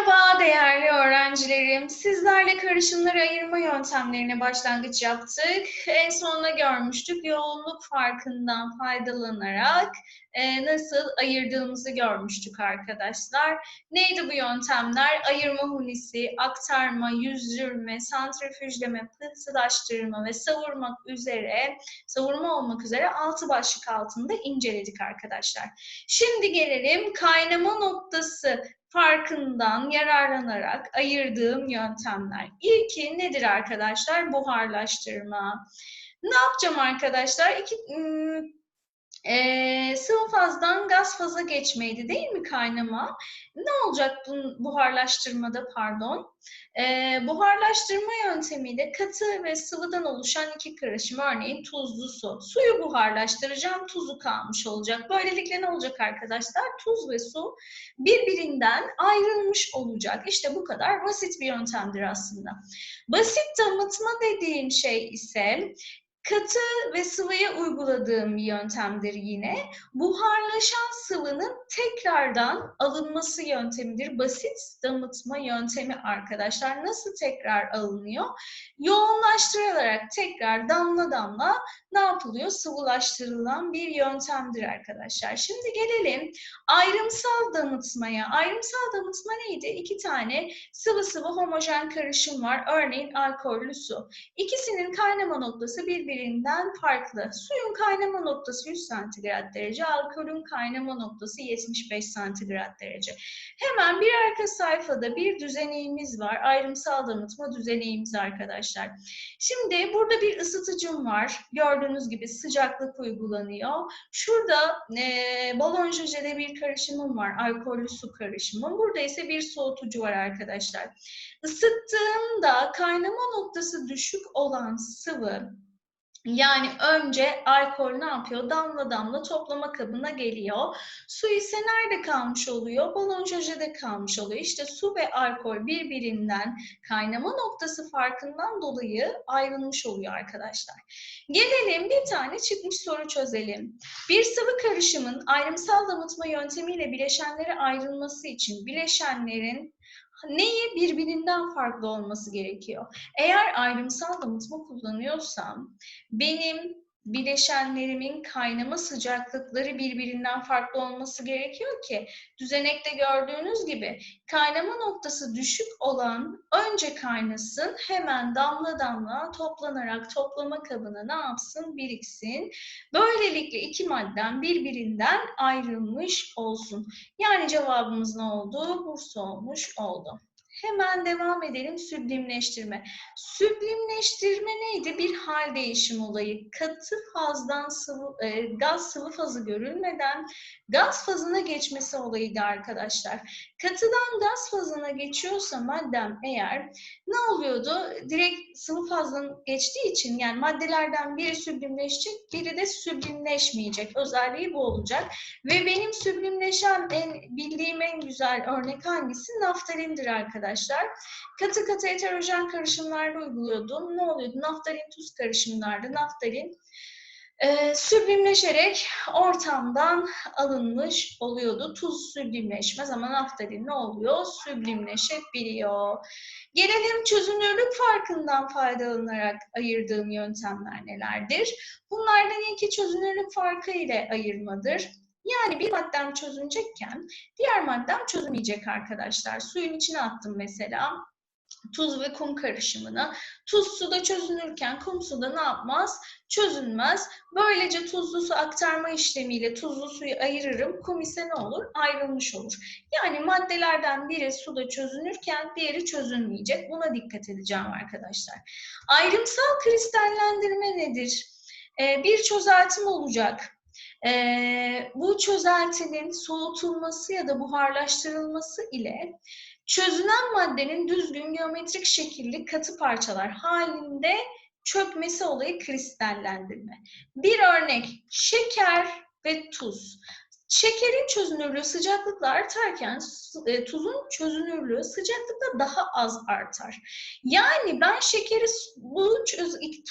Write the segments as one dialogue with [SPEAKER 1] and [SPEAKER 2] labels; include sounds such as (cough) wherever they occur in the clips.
[SPEAKER 1] Merhaba değerli öğrencilerim. Sizlerle karışımları ayırma yöntemlerine başlangıç yaptık. En sonunda görmüştük. Yoğunluk farkından faydalanarak e, nasıl ayırdığımızı görmüştük arkadaşlar. Neydi bu yöntemler? Ayırma hunisi, aktarma, yüzdürme, santrifüjleme, pıhtılaştırma ve savurmak üzere, savurma olmak üzere altı başlık altında inceledik arkadaşlar. Şimdi gelelim kaynama noktası farkından yararlanarak ayırdığım yöntemler. İlki nedir arkadaşlar? Buharlaştırma. Ne yapacağım arkadaşlar? İki, e, sıvı fazdan gaz faza geçmeydi değil mi kaynama? Ne olacak bu buharlaştırmada pardon? E, buharlaştırma yöntemiyle katı ve sıvıdan oluşan iki karışım örneğin tuzlu su. Suyu buharlaştıracağım tuzu kalmış olacak. Böylelikle ne olacak arkadaşlar? Tuz ve su birbirinden ayrılmış olacak. İşte bu kadar basit bir yöntemdir aslında. Basit damıtma dediğim şey ise Katı ve sıvıya uyguladığım bir yöntemdir yine. Buharlaşan sıvının tekrardan alınması yöntemidir. Basit damıtma yöntemi arkadaşlar. Nasıl tekrar alınıyor? Yoğunlaştırılarak tekrar damla damla ne yapılıyor? Sıvılaştırılan bir yöntemdir arkadaşlar. Şimdi gelelim ayrımsal damıtmaya. Ayrımsal damıtma neydi? İki tane sıvı sıvı homojen karışım var. Örneğin alkollü su. İkisinin kaynama noktası birbirinden farklı. Suyun kaynama noktası 100 santigrat derece, alkolün kaynama noktası 75 santigrat derece. Hemen bir arka sayfada bir düzeneğimiz var. Ayrımsal damıtma düzeneğimiz arkadaşlar. Şimdi burada bir ısıtıcım var. Gördüğünüz gibi sıcaklık uygulanıyor. Şurada e, balon jojede bir karışımım var. Alkollü su karışımı. Burada ise bir soğutucu var arkadaşlar. Isıttığımda kaynama noktası düşük olan sıvı yani önce alkol ne yapıyor? Damla damla toplama kabına geliyor. Su ise nerede kalmış oluyor? Balon jojede kalmış oluyor. İşte su ve alkol birbirinden kaynama noktası farkından dolayı ayrılmış oluyor arkadaşlar. Gelelim bir tane çıkmış soru çözelim. Bir sıvı karışımın ayrımsal damıtma yöntemiyle bileşenlere ayrılması için bileşenlerin neyi birbirinden farklı olması gerekiyor. Eğer ayrımsal damıtma kullanıyorsam benim bileşenlerimin kaynama sıcaklıkları birbirinden farklı olması gerekiyor ki düzenekte gördüğünüz gibi kaynama noktası düşük olan önce kaynasın hemen damla damla toplanarak toplama kabına ne yapsın biriksin. Böylelikle iki madden birbirinden ayrılmış olsun. Yani cevabımız ne oldu? Bursa olmuş oldu. Hemen devam edelim süblimleştirme. Süblimleştirme neydi? Bir hal değişim olayı. Katı fazdan sıvı, e, gaz sıvı fazı görülmeden gaz fazına geçmesi olayıydı arkadaşlar. Katıdan gaz fazına geçiyorsa maddem eğer ne oluyordu? Direkt sıvı fazdan geçtiği için yani maddelerden biri süblimleşecek, biri de süblimleşmeyecek. Özelliği bu olacak. Ve benim süblimleşen en bildiğim en güzel örnek hangisi? Naftalindir arkadaşlar. Katı katı heterojen karışımlarda uyguluyordum. Ne oluyordu? Naftalin tuz karışımlarda naftalin e, süblimleşerek ortamdan alınmış oluyordu. Tuz süblimleşmez ama naftalin ne oluyor? Süblimleşebiliyor. Gelelim çözünürlük farkından faydalanarak ayırdığım yöntemler nelerdir? Bunlardan ilki çözünürlük farkı ile ayırmadır. Yani bir maddem çözünecekken diğer maddem çözülmeyecek arkadaşlar. Suyun içine attım mesela tuz ve kum karışımını. Tuz suda çözünürken kum suda ne yapmaz? Çözünmez. Böylece tuzlu su aktarma işlemiyle tuzlu suyu ayırırım. Kum ise ne olur? Ayrılmış olur. Yani maddelerden biri suda çözünürken diğeri çözünmeyecek. Buna dikkat edeceğim arkadaşlar. Ayrımsal kristallendirme nedir? Ee, bir çözeltim olacak. Ee, bu çözeltinin soğutulması ya da buharlaştırılması ile çözünen maddenin düzgün geometrik şekilli katı parçalar halinde çökmesi olayı kristallendirme. Bir örnek şeker ve tuz. Şekerin çözünürlüğü sıcaklıkla artarken e, tuzun çözünürlüğü sıcaklıkla daha az artar. Yani ben şekeri bu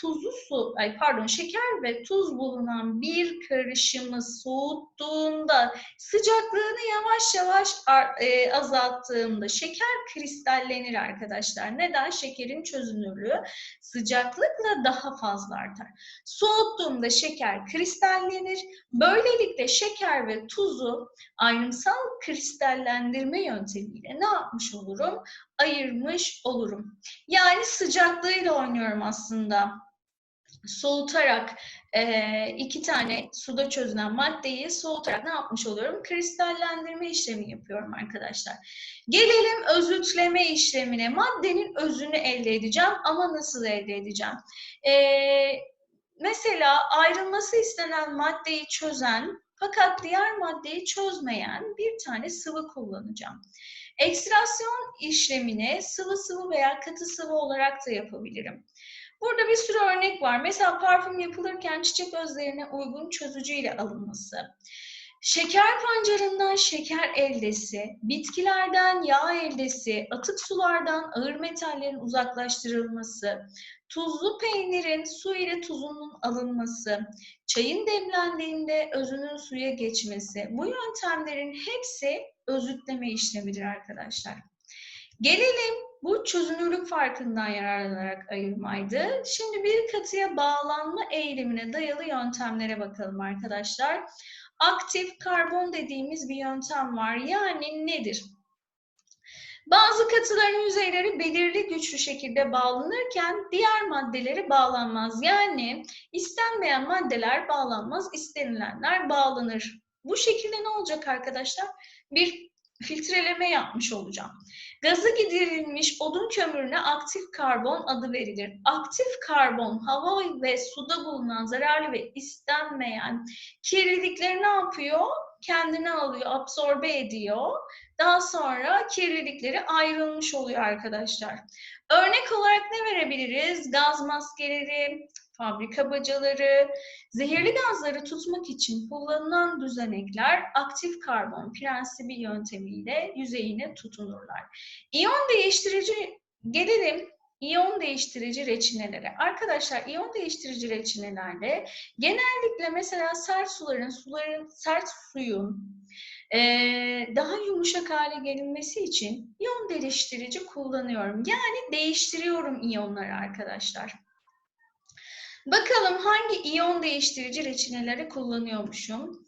[SPEAKER 1] tuzlu su, ay pardon şeker ve tuz bulunan bir karışımı soğuttuğunda sıcaklığını yavaş yavaş e, azalttığımda şeker kristallenir arkadaşlar. Neden? Şekerin çözünürlüğü sıcaklıkla daha fazla artar. Soğuttuğumda şeker kristallenir. Böylelikle şeker ve tuzu ayrımsal kristallendirme yöntemiyle ne yapmış olurum? Ayırmış olurum. Yani sıcaklığıyla oynuyorum aslında. Soğutarak e, iki tane suda çözülen maddeyi soğutarak ne yapmış oluyorum? Kristallendirme işlemi yapıyorum arkadaşlar. Gelelim özütleme işlemine. Maddenin özünü elde edeceğim ama nasıl elde edeceğim? E, mesela ayrılması istenen maddeyi çözen fakat diğer maddeyi çözmeyen bir tane sıvı kullanacağım. Ekstrasyon işlemini sıvı sıvı veya katı sıvı olarak da yapabilirim. Burada bir sürü örnek var. Mesela parfüm yapılırken çiçek özlerine uygun çözücü ile alınması. Şeker pancarından şeker eldesi, bitkilerden yağ eldesi, atık sulardan ağır metallerin uzaklaştırılması, tuzlu peynirin su ile tuzunun alınması, çayın demlendiğinde özünün suya geçmesi, bu yöntemlerin hepsi özütleme işlemidir arkadaşlar. Gelelim bu çözünürlük farkından yararlanarak ayırmaydı. Şimdi bir katıya bağlanma eğilimine dayalı yöntemlere bakalım arkadaşlar. Aktif karbon dediğimiz bir yöntem var. Yani nedir? Bazı katıların yüzeyleri belirli güçlü şekilde bağlanırken diğer maddeleri bağlanmaz. Yani istenmeyen maddeler bağlanmaz, istenilenler bağlanır. Bu şekilde ne olacak arkadaşlar? Bir filtreleme yapmış olacağım. Gazı giderilmiş odun kömürüne aktif karbon adı verilir. Aktif karbon hava ve suda bulunan zararlı ve istenmeyen kirlilikleri ne yapıyor? Kendine alıyor, absorbe ediyor. Daha sonra kirlilikleri ayrılmış oluyor arkadaşlar. Örnek olarak ne verebiliriz? Gaz maskeleri, fabrika bacaları, zehirli gazları tutmak için kullanılan düzenekler aktif karbon prensibi yöntemiyle yüzeyine tutunurlar. İyon değiştirici gelelim iyon değiştirici reçinelere. Arkadaşlar iyon değiştirici reçinelerde genellikle mesela sert suların, suların sert suyun e, daha yumuşak hale gelinmesi için iyon değiştirici kullanıyorum. Yani değiştiriyorum iyonları arkadaşlar. Bakalım hangi iyon değiştirici reçineleri kullanıyormuşum.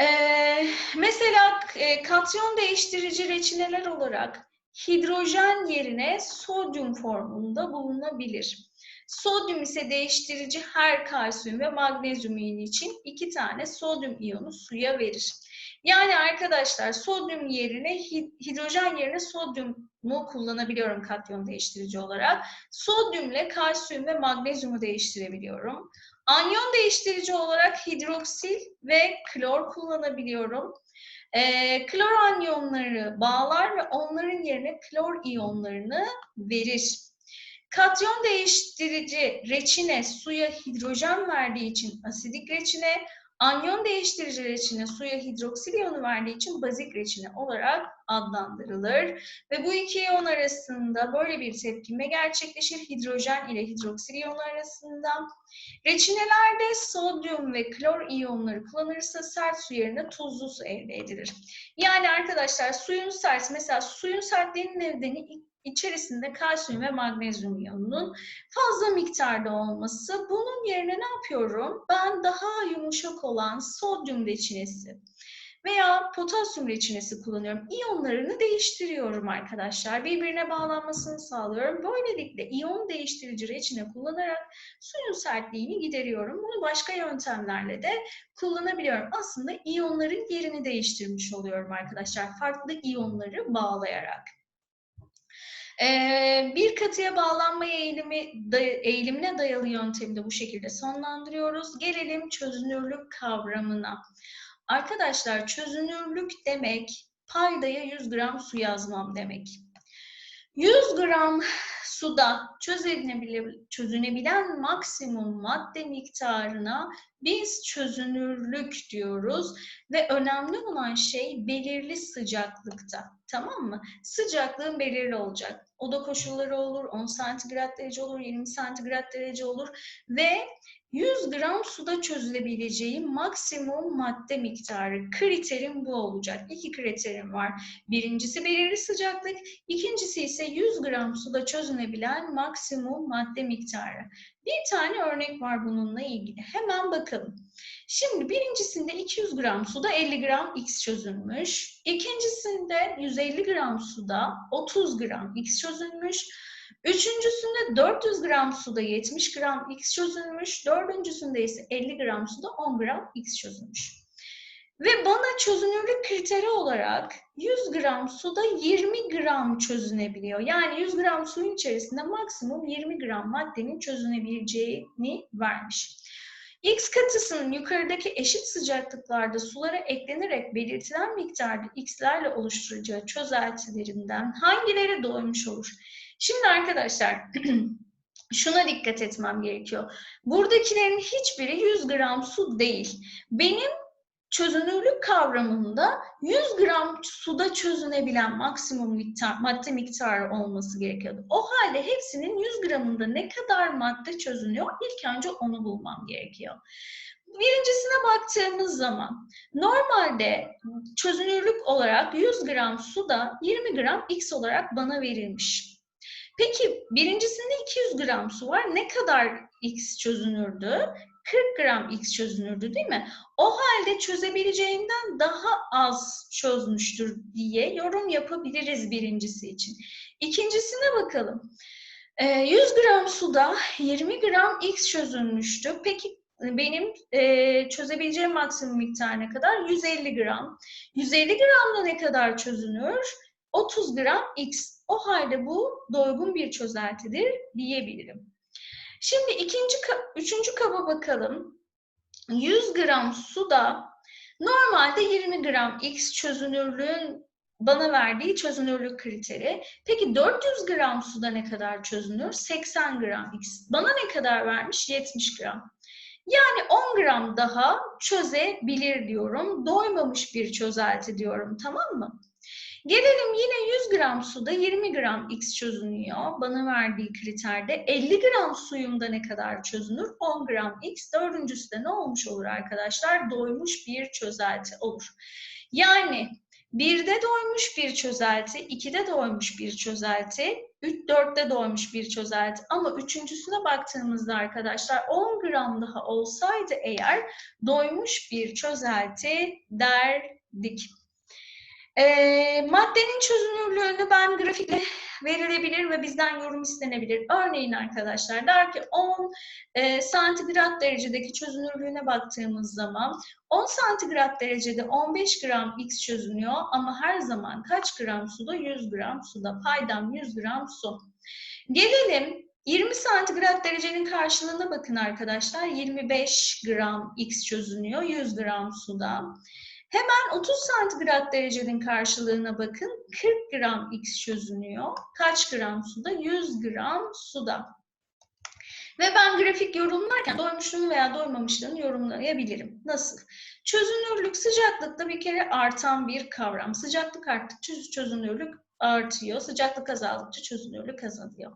[SPEAKER 1] Ee, mesela e, katyon değiştirici reçineler olarak hidrojen yerine sodyum formunda bulunabilir. Sodyum ise değiştirici her kalsiyum ve magnezyum iyonu için iki tane sodyum iyonu suya verir. Yani arkadaşlar sodyum yerine hidrojen yerine sodyumu kullanabiliyorum katyon değiştirici olarak. Sodyumle kalsiyum ve magnezyumu değiştirebiliyorum. Anyon değiştirici olarak hidroksil ve klor kullanabiliyorum. E, klor anyonları bağlar ve onların yerine klor iyonlarını verir. Katyon değiştirici reçine suya hidrojen verdiği için asidik reçine, Anyon değiştirici reçine suya hidroksil iyonu verdiği için bazik reçine olarak adlandırılır. Ve bu iki iyon arasında böyle bir tepkime gerçekleşir hidrojen ile hidroksil iyonu arasında. Reçinelerde sodyum ve klor iyonları kullanırsa sert su yerine tuzlu su elde edilir. Yani arkadaşlar suyun sert, mesela suyun sertliğinin nedeni içerisinde kalsiyum ve magnezyum iyonunun fazla miktarda olması. Bunun yerine ne yapıyorum? Ben daha yumuşak olan sodyum reçinesi veya potasyum reçinesi kullanıyorum. İyonlarını değiştiriyorum arkadaşlar. Birbirine bağlanmasını sağlıyorum. Böylelikle iyon değiştirici reçine kullanarak suyun sertliğini gideriyorum. Bunu başka yöntemlerle de kullanabiliyorum. Aslında iyonların yerini değiştirmiş oluyorum arkadaşlar. Farklı iyonları bağlayarak. Ee, bir katıya bağlanma eğilimi, eğilimine dayalı yöntemi de bu şekilde sonlandırıyoruz. Gelelim çözünürlük kavramına. Arkadaşlar çözünürlük demek paydaya 100 gram su yazmam demek. 100 gram suda çözünebilen, maksimum madde miktarına biz çözünürlük diyoruz ve önemli olan şey belirli sıcaklıkta. Tamam mı? Sıcaklığın belirli olacak. Oda koşulları olur, 10 santigrat derece olur, 20 santigrat derece olur ve 100 gram suda çözülebileceği maksimum madde miktarı. Kriterim bu olacak. İki kriterim var. Birincisi belirli sıcaklık, ikincisi ise 100 gram suda çözünebilen maksimum madde miktarı. Bir tane örnek var bununla ilgili. Hemen bakalım. Şimdi birincisinde 200 gram suda 50 gram X çözülmüş. İkincisinde 150 gram suda 30 gram X çözülmüş. Üçüncüsünde 400 gram suda 70 gram X çözülmüş. Dördüncüsünde ise 50 gram suda 10 gram X çözülmüş. Ve bana çözünürlük kriteri olarak 100 gram suda 20 gram çözünebiliyor. Yani 100 gram suyun içerisinde maksimum 20 gram maddenin çözünebileceğini vermiş. X katısının yukarıdaki eşit sıcaklıklarda sulara eklenerek belirtilen miktarda X'lerle oluşturacağı çözeltilerinden hangileri doymuş olur? Şimdi arkadaşlar (clears throat) şuna dikkat etmem gerekiyor. Buradakilerin hiçbiri 100 gram su değil. Benim çözünürlük kavramında 100 gram suda çözünebilen maksimum miktar, madde miktarı olması gerekiyordu. O halde hepsinin 100 gramında ne kadar madde çözünüyor ilk önce onu bulmam gerekiyor. Birincisine baktığımız zaman normalde çözünürlük olarak 100 gram suda 20 gram X olarak bana verilmiş. Peki birincisinde 200 gram su var. Ne kadar X çözünürdü? 40 gram X çözünürdü değil mi? O halde çözebileceğinden daha az çözmüştür diye yorum yapabiliriz birincisi için. İkincisine bakalım. 100 ee, gram suda 20 gram X çözülmüştü. Peki benim e, çözebileceğim maksimum miktar ne kadar? 150 gram. 150 gramda ne kadar çözünür? 30 gram X. O halde bu doygun bir çözeltidir diyebilirim. Şimdi ikinci, üçüncü kaba bakalım. 100 gram suda normalde 20 gram X çözünürlüğün bana verdiği çözünürlük kriteri. Peki 400 gram suda ne kadar çözünür? 80 gram X. Bana ne kadar vermiş? 70 gram. Yani 10 gram daha çözebilir diyorum. Doymamış bir çözelti diyorum tamam mı? Gelelim yine 100 gram suda 20 gram X çözünüyor. Bana verdiği kriterde 50 gram suyumda ne kadar çözünür? 10 gram X. Dördüncüsü de ne olmuş olur arkadaşlar? Doymuş bir çözelti olur. Yani birde doymuş bir çözelti, ikide doymuş bir çözelti, 3, 4'te doymuş bir çözelti. Ama üçüncüsüne baktığımızda arkadaşlar 10 gram daha olsaydı eğer doymuş bir çözelti derdik. E, maddenin çözünürlüğünü ben grafikle verilebilir ve bizden yorum istenebilir. Örneğin arkadaşlar der ki 10 e, santigrat derecedeki çözünürlüğüne baktığımız zaman 10 santigrat derecede 15 gram X çözünüyor ama her zaman kaç gram suda? 100 gram suda. Paydam 100 gram su. Gelelim 20 santigrat derecenin karşılığına bakın arkadaşlar. 25 gram X çözünüyor 100 gram suda. Hemen 30 santigrat derecenin karşılığına bakın. 40 gram X çözünüyor. Kaç gram suda? 100 gram suda. Ve ben grafik yorumlarken doymuşluğunu veya doymamışlığını yorumlayabilirim. Nasıl? Çözünürlük sıcaklıkta bir kere artan bir kavram. Sıcaklık arttıkça çözünürlük artıyor. Sıcaklık azaldıkça çözünürlük azalıyor.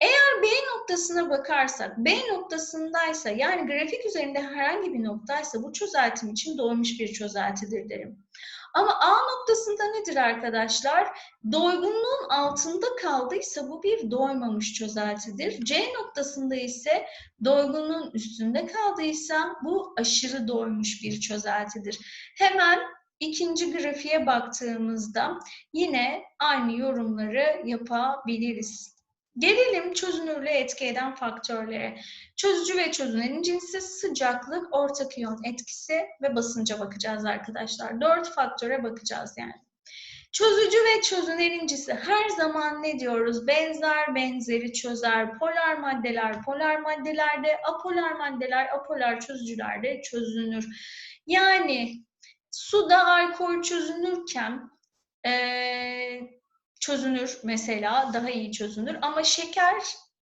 [SPEAKER 1] Eğer B noktasına bakarsak, B noktasındaysa yani grafik üzerinde herhangi bir noktaysa bu çözeltim için doymuş bir çözeltidir derim. Ama A noktasında nedir arkadaşlar? Doygunluğun altında kaldıysa bu bir doymamış çözeltidir. C noktasında ise doygunluğun üstünde kaldıysa bu aşırı doymuş bir çözeltidir. Hemen ikinci grafiğe baktığımızda yine aynı yorumları yapabiliriz. Gelelim çözünürlüğe etki eden faktörlere. Çözücü ve çözünenin cinsi, sıcaklık, ortak iyon etkisi ve basınca bakacağız arkadaşlar. Dört faktöre bakacağız yani. Çözücü ve çözünenin cinsi her zaman ne diyoruz? Benzer benzeri çözer. Polar maddeler polar maddelerde, apolar maddeler apolar çözücülerde çözünür. Yani suda alkol çözünürken ee, çözünür mesela, daha iyi çözünür. Ama şeker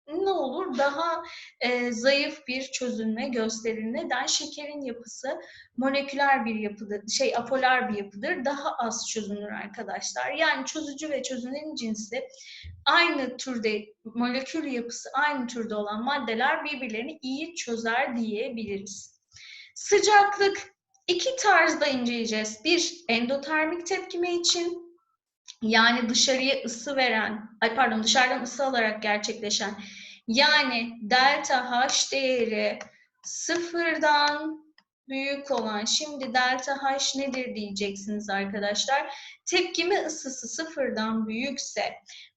[SPEAKER 1] ne olur? Daha e, zayıf bir çözünme gösterir. Neden? Şekerin yapısı moleküler bir yapıdır, şey apolar bir yapıdır. Daha az çözünür arkadaşlar. Yani çözücü ve çözünen cinsi aynı türde, molekül yapısı aynı türde olan maddeler birbirlerini iyi çözer diyebiliriz. Sıcaklık iki tarzda inceleyeceğiz. Bir, endotermik tepkime için yani dışarıya ısı veren, ay pardon dışarıdan ısı alarak gerçekleşen yani delta H değeri sıfırdan büyük olan, şimdi delta H nedir diyeceksiniz arkadaşlar. Tepkime ısısı sıfırdan büyükse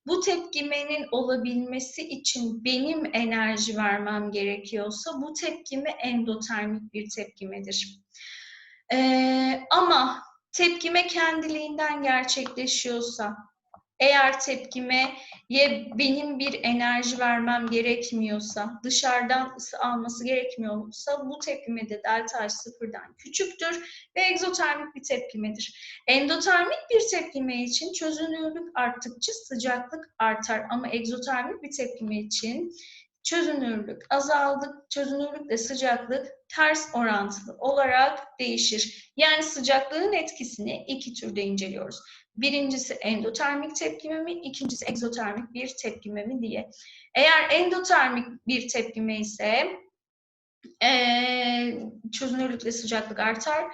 [SPEAKER 1] bu tepkimenin olabilmesi için benim enerji vermem gerekiyorsa bu tepkime endotermik bir tepkimedir. Ee, ama tepkime kendiliğinden gerçekleşiyorsa, eğer tepkime ye benim bir enerji vermem gerekmiyorsa, dışarıdan ısı alması gerekmiyorsa bu tepkime de delta H sıfırdan küçüktür ve egzotermik bir tepkimedir. Endotermik bir tepkime için çözünürlük arttıkça sıcaklık artar ama egzotermik bir tepkime için çözünürlük azaldık, çözünürlükle sıcaklık ters orantılı olarak değişir. Yani sıcaklığın etkisini iki türde inceliyoruz. Birincisi endotermik tepkime mi, ikincisi egzotermik bir tepkime mi diye. Eğer endotermik bir tepkime ise ee, çözünürlükle sıcaklık artar.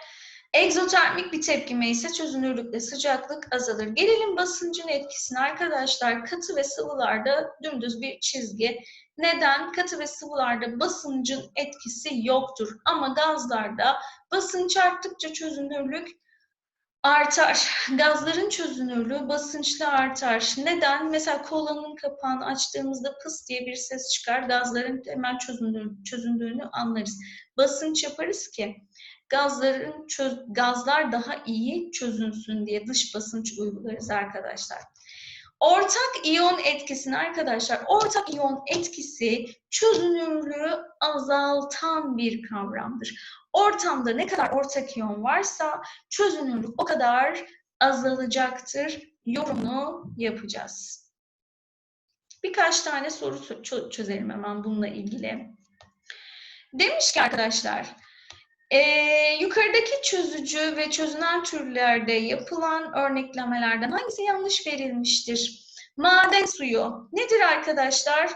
[SPEAKER 1] Egzotermik bir tepkime ise çözünürlükle sıcaklık azalır. Gelelim basıncın etkisine arkadaşlar. Katı ve sıvılarda dümdüz bir çizgi. Neden? Katı ve sıvılarda basıncın etkisi yoktur. Ama gazlarda basınç arttıkça çözünürlük artar. (laughs) Gazların çözünürlüğü basınçla artar. Neden? Mesela kolanın kapağını açtığımızda pıs diye bir ses çıkar. Gazların hemen çözündüğünü anlarız. Basınç yaparız ki gazların çöz, gazlar daha iyi çözünsün diye dış basınç uygularız arkadaşlar. Ortak iyon etkisini arkadaşlar, ortak iyon etkisi çözünürlüğü azaltan bir kavramdır. Ortamda ne kadar ortak iyon varsa çözünürlük o kadar azalacaktır. Yorumunu yapacağız. Birkaç tane soru çözelim hemen bununla ilgili. Demiş ki arkadaşlar, ee, yukarıdaki çözücü ve çözünen türlerde yapılan örneklemelerden hangisi yanlış verilmiştir? Maden suyu nedir arkadaşlar?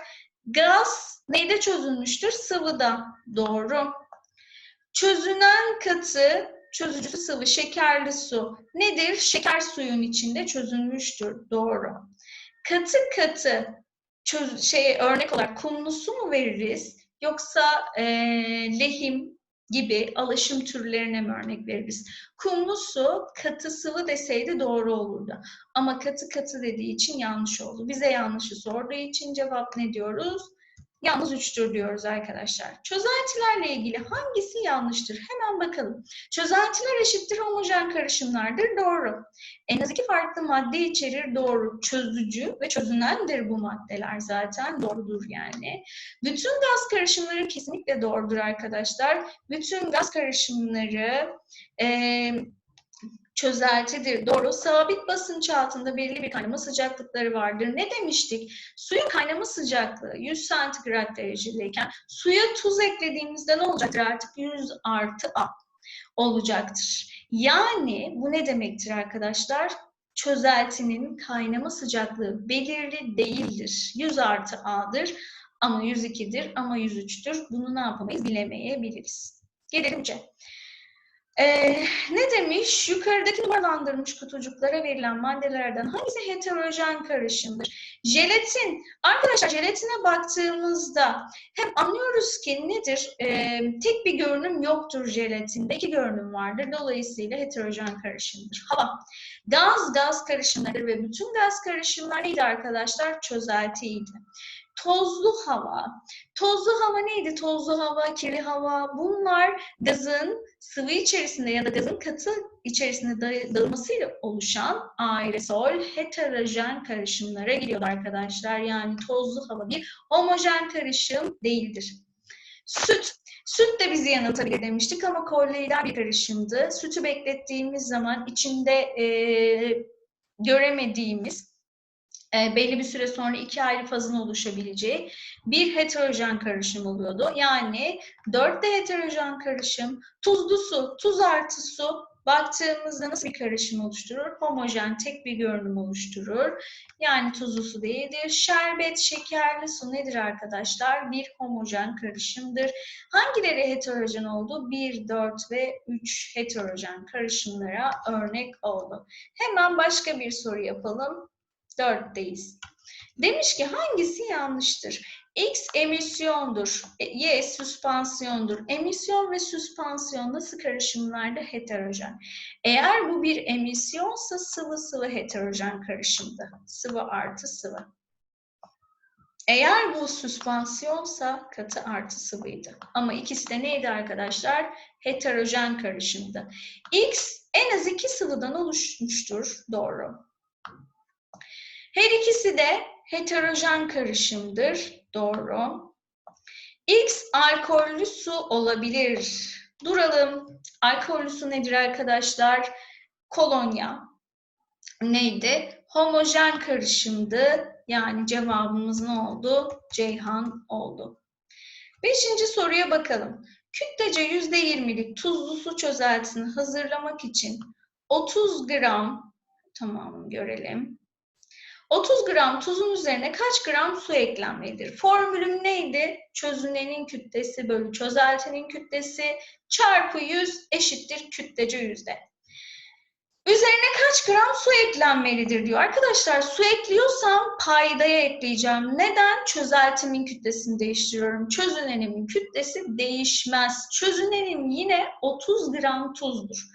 [SPEAKER 1] Gaz neyde çözülmüştür? Sıvıda. Doğru. Çözünen katı, çözücü sıvı, şekerli su nedir? Şeker suyun içinde çözülmüştür. Doğru. Katı katı çöz, şey örnek olarak kumlu su mu veririz? Yoksa e, lehim, gibi alaşım türlerine mi örnek veririz? Kumlu su katı sıvı deseydi doğru olurdu. Ama katı katı dediği için yanlış oldu. Bize yanlışı sorduğu için cevap ne diyoruz? Yalnız üçtür diyoruz arkadaşlar. Çözeltilerle ilgili hangisi yanlıştır? Hemen bakalım. Çözeltiler eşittir homojen karışımlardır. Doğru. En az iki farklı madde içerir. Doğru. Çözücü ve çözünendir bu maddeler zaten. Doğrudur yani. Bütün gaz karışımları kesinlikle doğrudur arkadaşlar. Bütün gaz karışımları e, çözeltidir. Doğru. Sabit basınç altında belirli bir kaynama sıcaklıkları vardır. Ne demiştik? Suyun kaynama sıcaklığı 100 santigrat derecedeyken suya tuz eklediğimizde ne olacaktır? Artık 100 artı A olacaktır. Yani bu ne demektir arkadaşlar? Çözeltinin kaynama sıcaklığı belirli değildir. 100 artı A'dır ama 102'dir ama 103'tür. Bunu ne yapamayız? Bilemeyebiliriz. Gelelim C. Ee, ne demiş? Yukarıdaki numaralandırılmış kutucuklara verilen maddelerden hangisi heterojen karışımdır? Jelatin. Arkadaşlar jelatine baktığımızda hem anlıyoruz ki nedir? Ee, tek bir görünüm yoktur jelatinde. iki görünüm vardır. Dolayısıyla heterojen karışımdır. Hava. Gaz, gaz karışımları ve bütün gaz karışımlar neydi arkadaşlar? Çözeltiydi tozlu hava. Tozlu hava neydi? Tozlu hava, kirli hava bunlar gazın sıvı içerisinde ya da gazın katı içerisinde dağılmasıyla oluşan aerosol heterojen karışımlara giriyor arkadaşlar. Yani tozlu hava bir homojen karışım değildir. Süt. Süt de bizi yanıltabilir demiştik ama kolloidal bir karışımdı. Sütü beklettiğimiz zaman içinde e, göremediğimiz e, belli bir süre sonra iki ayrı fazın oluşabileceği bir heterojen karışım oluyordu. Yani dört de heterojen karışım, tuzlu su, tuz artı su baktığımızda nasıl bir karışım oluşturur? Homojen tek bir görünüm oluşturur. Yani tuzlu su değildir. Şerbet, şekerli su nedir arkadaşlar? Bir homojen karışımdır. Hangileri heterojen oldu? 1, 4 ve 3 heterojen karışımlara örnek oldu. Hemen başka bir soru yapalım. 4'teyiz. Demiş ki hangisi yanlıştır? X emisyondur, e, Y süspansiyondur. Emisyon ve süspansiyon nasıl karışımlarda heterojen? Eğer bu bir emisyonsa sıvı sıvı heterojen karışımda. Sıvı artı sıvı. Eğer bu süspansiyonsa katı artı sıvıydı. Ama ikisi de neydi arkadaşlar? Heterojen karışımdı. X en az iki sıvıdan oluşmuştur. Doğru. Her ikisi de heterojen karışımdır. Doğru. X alkollü su olabilir. Duralım. Alkollü su nedir arkadaşlar? Kolonya. Neydi? Homojen karışımdı. Yani cevabımız ne oldu? Ceyhan oldu. Beşinci soruya bakalım. Kütlece %20'lik tuzlu su çözeltisini hazırlamak için 30 gram, tamam görelim. 30 gram tuzun üzerine kaç gram su eklenmelidir? Formülüm neydi? Çözünenin kütlesi bölü çözeltinin kütlesi çarpı 100 eşittir kütlece yüzde. Üzerine kaç gram su eklenmelidir diyor. Arkadaşlar su ekliyorsam paydaya ekleyeceğim. Neden? Çözeltimin kütlesini değiştiriyorum. Çözünenimin kütlesi değişmez. Çözünenim yine 30 gram tuzdur.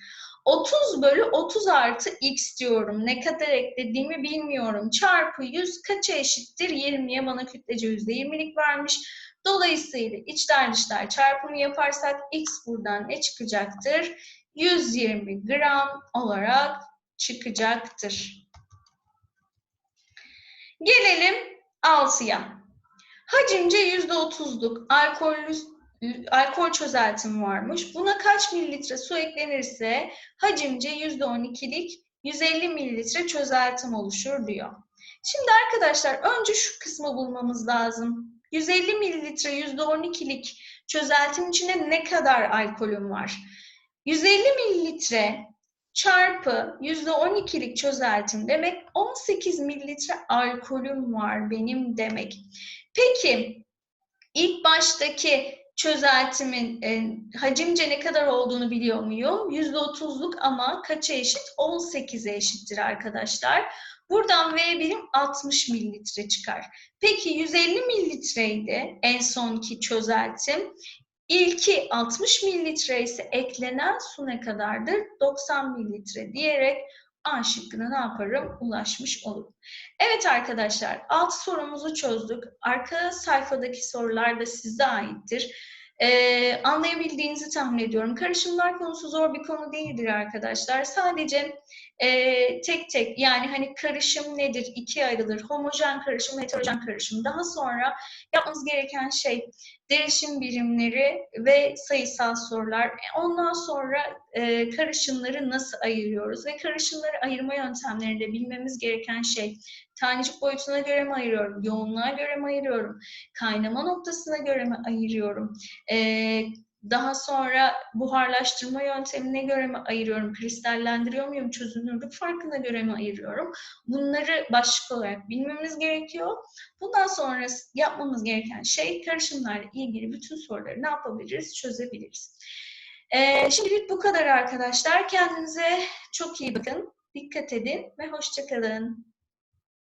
[SPEAKER 1] 30 bölü 30 artı x diyorum. Ne kadar eklediğimi bilmiyorum. Çarpı 100 kaça eşittir? 20'ye bana kütlece %20'lik vermiş. Dolayısıyla içler dışlar çarpımı yaparsak x buradan ne çıkacaktır? 120 gram olarak çıkacaktır. Gelelim 6'ya. Hacimce %30'luk alkollü alkol çözeltim varmış. Buna kaç mililitre su eklenirse hacimce %12'lik 150 mililitre çözeltim oluşur diyor. Şimdi arkadaşlar önce şu kısmı bulmamız lazım. 150 mililitre %12'lik çözeltim içinde ne kadar alkolüm var? 150 mililitre çarpı %12'lik çözeltim demek 18 mililitre alkolüm var benim demek. Peki ilk baştaki çözeltimin e, hacimce ne kadar olduğunu biliyor muyum? %30'luk ama kaça eşit? 18'e eşittir arkadaşlar. Buradan V birim 60 mililitre çıkar. Peki 150 mililitreydi en sonki çözeltim. İlki 60 mililitre ise eklenen su ne kadardır? 90 mililitre diyerek A şıkkına ne yaparım? Ulaşmış olurum. Evet arkadaşlar, alt sorumuzu çözdük. Arka sayfadaki sorular da size aittir. Ee, anlayabildiğinizi tahmin ediyorum. Karışımlar konusu zor bir konu değildir arkadaşlar. Sadece e, tek tek yani hani karışım nedir? İkiye ayrılır. Homojen karışım, heterojen karışım. Daha sonra yapmamız gereken şey derişim birimleri ve sayısal sorular. Ondan sonra e, karışımları nasıl ayırıyoruz ve karışımları ayırma yöntemlerinde bilmemiz gereken şey tanecik boyutuna göre mi ayırıyorum, yoğunluğa göre mi ayırıyorum, kaynama noktasına göre mi ayırıyorum, e, daha sonra buharlaştırma yöntemine göre mi ayırıyorum? Kristallendiriyor muyum? Çözünürlük farkına göre mi ayırıyorum? Bunları başlık olarak bilmemiz gerekiyor. Bundan sonra yapmamız gereken şey karışımlarla ilgili bütün soruları ne yapabiliriz? Çözebiliriz. Ee, şimdilik bu kadar arkadaşlar. Kendinize çok iyi bakın. Dikkat edin ve hoşçakalın.